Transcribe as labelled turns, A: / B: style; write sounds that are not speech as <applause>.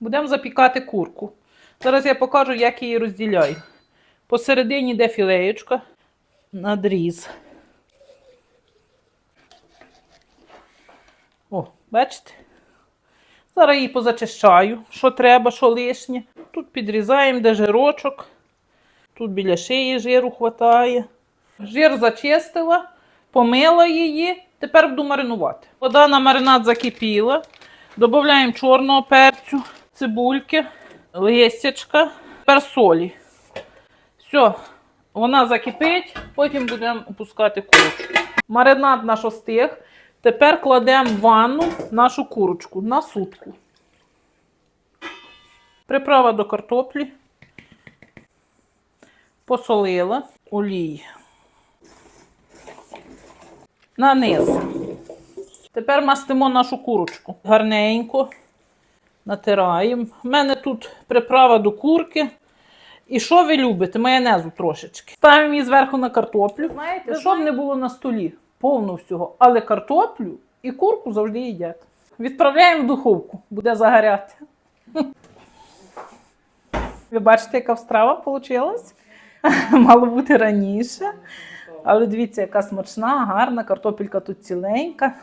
A: Будемо запікати курку. Зараз я покажу, як її розділяю. Посередині йде філеєчка, надріз. О, бачите? Зараз її позачищаю, що треба, що лишнє. Тут підрізаємо, де жирочок. Тут біля шиї жиру хватає. Жир зачистила, помила її. Тепер буду маринувати. Вода на маринад закипіла. Додаємо чорного перцю, цибульки, листячка, тепер солі. Все, вона закипить, потім будемо опускати курочку. Маринад наш остиг. Тепер кладемо в ванну нашу курочку на сутку. Приправа до картоплі. Посолила олій. На низ. Тепер мастимо нашу курочку. Гарненько натираємо. У мене тут приправа до курки. І що ви любите? Майонезу трошечки. Ставимо її зверху на картоплю. Знаєте, щоб не було на столі. Повно всього. Але картоплю і курку завжди їдять. Відправляємо в духовку, буде загоряти. <laughs> Ви бачите, яка страва вийшла? <laughs> Мало бути раніше. Але дивіться, яка смачна, гарна, картопелька тут ціленька.